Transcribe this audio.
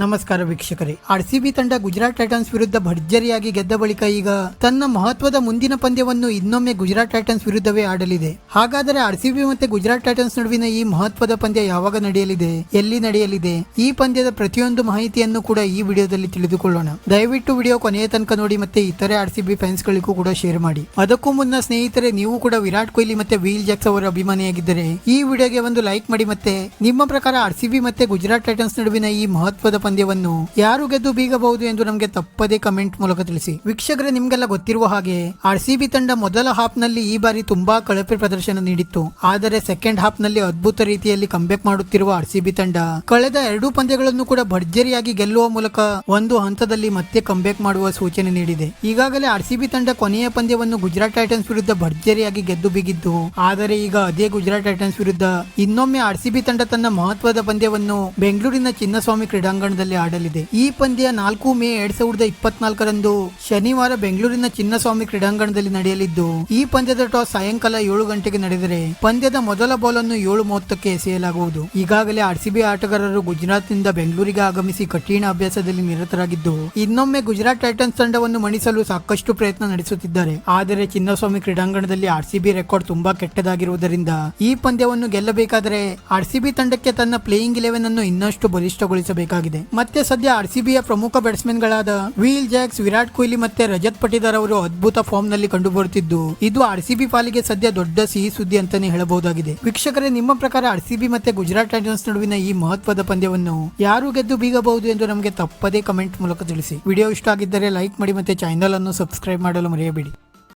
ನಮಸ್ಕಾರ ವೀಕ್ಷಕರೇ. ಆರ್ಸಿಬಿ ತಂಡ ಗುಜರಾತ್ ಟೈಟನ್ಸ್ ವಿರುದ್ಧ ಭರ್ಜರಿಯಾಗಿ ಗೆದ್ದ ಬಳಿಕ ಈಗ ತನ್ನ ಮಹತ್ವದ ಮುಂದಿನ ಪಂದ್ಯವನ್ನು ಇನ್ನೊಮ್ಮೆ ಗುಜರಾತ್ ಟೈಟನ್ಸ್ ವಿರುದ್ಧವೇ ಆಡಲಿದೆ. ಹಾಗಾದರೆ ಆರ್ಸಿಬಿ ಮತ್ತೆ ಗುಜರಾತ್ ಟೈಟನ್ಸ್ ನಡುವಿನ ಈ ಮಹತ್ವದ ಪಂದ್ಯ ಯಾವಾಗ ನಡೆಯಲಿದೆ? ಎಲ್ಲಿ ನಡೆಯಲಿದೆ? ಈ ಪಂದ್ಯದ ಪ್ರತಿಯೊಂದು ಮಾಹಿತಿಯನ್ನು ಕೂಡ ಈ ವಿಡಿಯೋದಲ್ಲಿ ತಿಳಿದುಕೊಳ್ಳೋಣ. ದಯವಿಟ್ಟು ವಿಡಿಯೋ ಕೊನೆಯ ತನಕ ನೋಡಿ ಮತ್ತೆ ಇತರೆ ಆರ್ಸಿಬಿ ಫ್ಯಾನ್ಸ್ ಗಳಿಗೂ ಕೂಡ ಶೇರ್ ಮಾಡಿ. ಅದಕ್ಕೂ ಮುನ್ನ ಸ್ನೇಹಿತರೆ, ನೀವು ಕೂಡ ವಿರಾಟ್ ಕೊಹ್ಲಿ ಮತ್ತೆ ವೀಲ್ ಜಾಕ್ಸ್ ಅವರ ಅಭಿಮಾನಿಯಾಗಿದ್ದರೆ ಈ ವಿಡಿಯೋಗೆ ಒಂದು ಲೈಕ್ ಮಾಡಿ ಮತ್ತೆ ನಿಮ್ಮ ಪ್ರಕಾರ ಆರ್ಸಿಬಿ ಮತ್ತೆ ಗುಜರಾತ್ ಟೈಟನ್ಸ್ ನಡುವಿನ ಈ ಮಹತ್ವದ ಪಂದ್ಯವನ್ನು ಯಾರು ಗೆದ್ದು ಬೀಗಬಹುದು ಎಂದು ನಮಗೆ ತಪ್ಪದೇ ಕಮೆಂಟ್ ಮೂಲಕ ತಿಳಿಸಿ. ವೀಕ್ಷಕರೇ, ನಿಮ್ಗೆಲ್ಲ ಗೊತ್ತಿರುವ ಹಾಗೆ ಆರ್ಸಿಬಿ ತಂಡ ಮೊದಲ ಹಾಫ್ನಲ್ಲಿ ಈ ಬಾರಿ ತುಂಬಾ ಕಳಪೆ ಪ್ರದರ್ಶನ ನೀಡಿತ್ತು. ಆದರೆ ಸೆಕೆಂಡ್ ಹಾಫ್ನಲ್ಲಿ ಅದ್ಭುತ ರೀತಿಯಲ್ಲಿ ಕಂಬ್ಯಾಕ್ ಮಾಡುತ್ತಿರುವ ಆರ್ಸಿಬಿ ತಂಡ ಕಳೆದ ಎರಡು ಪಂದ್ಯಗಳನ್ನು ಕೂಡ ಭರ್ಜರಿಯಾಗಿ ಗೆಲ್ಲುವ ಮೂಲಕ ಒಂದು ಹಂತದಲ್ಲಿ ಮತ್ತೆ ಕಂಬ್ಯಾಕ್ ಮಾಡುವ ಸೂಚನೆ ನೀಡಿದೆ. ಈಗಾಗಲೇ ಆರ್ಸಿಬಿ ತಂಡ ಕೊನೆಯ ಪಂದ್ಯವನ್ನು ಗುಜರಾತ್ ಟೈಟನ್ಸ್ ವಿರುದ್ಧ ಭರ್ಜರಿಯಾಗಿ ಗೆದ್ದು ಬಿಗಿದ್ದು, ಆದರೆ ಈಗ ಅದೇ ಗುಜರಾತ್ ಟೈಟನ್ಸ್ ವಿರುದ್ಧ ಇನ್ನೊಮ್ಮೆ ಆರ್ಸಿಬಿ ತಂಡ ತನ್ನ ಮಹತ್ವದ ಪಂದ್ಯವನ್ನು ಬೆಂಗಳೂರಿನ ಚಿನ್ನಸ್ವಾಮಿ ಕ್ರೀಡಾಂಗಣದಲ್ಲಿ ಆಡಲಿದೆ. ಈ ಪಂದ್ಯ ನಾಲ್ಕು ಮೇ ಎರಡ್ ಸಾವಿರದ ಇಪ್ಪತ್ನಾಲ್ಕರಂದು ಶನಿವಾರ ಬೆಂಗಳೂರಿನ ಚಿನ್ನಸ್ವಾಮಿ ಕ್ರೀಡಾಂಗಣದಲ್ಲಿ ನಡೆಯಲಿದ್ದು, ಈ ಪಂದ್ಯದ ಟಾಸ್ ಸಾಯಂಕಾಲ ಏಳು ಗಂಟೆಗೆ ನಡೆದರೆ ಪಂದ್ಯದ ಮೊದಲ ಬಾಲ್ ಅನ್ನು ಏಳು ಮೂವತ್ತಕ್ಕೆ ಎಸೆಯಲಾಗುವುದು. ಈಗಾಗಲೇ ಆರ್ಸಿಬಿ ಆಟಗಾರರು ಗುಜರಾತ್ನಿಂದ ಬೆಂಗಳೂರಿಗೆ ಆಗಮಿಸಿ ಕಠಿಣ ಅಭ್ಯಾಸದಲ್ಲಿ ನಿರತರಾಗಿದ್ದು, ಇನ್ನೊಮ್ಮೆ ಗುಜರಾತ್ ಟೈಟನ್ಸ್ ತಂಡವನ್ನು ಮಣಿಸಲು ಸಾಕಷ್ಟು ಪ್ರಯತ್ನ ನಡೆಸುತ್ತಿದ್ದಾರೆ. ಆದರೆ ಚಿನ್ನಸ್ವಾಮಿ ಕ್ರೀಡಾಂಗಣದಲ್ಲಿ ಆರ್ಸಿಬಿ ರೆಕಾರ್ಡ್ ತುಂಬಾ ಕೆಟ್ಟದಾಗಿರುವುದರಿಂದ ಈ ಪಂದ್ಯವನ್ನು ಗೆಲ್ಲಬೇಕಾದರೆ ಆರ್ಸಿಬಿ ತಂಡಕ್ಕೆ ತನ್ನ ಪ್ಲೇಯಿಂಗ್ ಇಲೆವೆನ್ ಅನ್ನು ಇನ್ನಷ್ಟು ಬಲಿಷ್ಠಗೊಳಿಸಬೇಕಾಗಿದೆ. ಮತ್ತೆ ಸದ್ಯ ಆರ್ ಸಿ ಬಿಯ ಪ್ರಮುಖ ಬ್ಯಾಟ್ಸ್ಮನ್ಗಳಾದ ವೀಲ್ ಜಾಕ್ಸ್ ವಿರಾಟ್ ಕೊಹ್ಲಿ ಮತ್ತೆ ರಜತ್ ಪಟಿದಾರ್ ಅವರು ಅದ್ಭುತ ಫಾರ್ಮ್ನಲ್ಲಿ ಕಂಡು ಬರುತ್ತಿದ್ದು ಇದು ಆರ್ಸಿಬಿ ಪಾಲಿಗೆ ಸದ್ಯ ದೊಡ್ಡ ಸಿಹಿ ಸುದ್ದಿ ಅಂತಾನೆ ಹೇಳಬಹುದಾಗಿದೆ. ವೀಕ್ಷಕರೇ, ನಿಮ್ಮ ಪ್ರಕಾರ ಆರ್ ಸಿ ಬಿ ಮತ್ತೆ ಗುಜರಾತ್ ಟೈಟನ್ಸ್ ನಡುವಿನ ಈ ಮಹತ್ವದ ಪಂದ್ಯವನ್ನು ಯಾರು ಗೆದ್ದು ಬೀಗಬಹುದು ಎಂದು ನಮಗೆ ತಪ್ಪದೇ ಕಮೆಂಟ್ ಮೂಲಕ ತಿಳಿಸಿ. ವಿಡಿಯೋ ಇಷ್ಟ ಆಗಿದ್ದರೆ ಲೈಕ್ ಮಾಡಿ ಮತ್ತೆ ಚಾನೆಲ್ ಅನ್ನು ಸಬ್ಸ್ಕ್ರೈಬ್ ಮಾಡಲು ಮರೆಯಬೇಡಿ.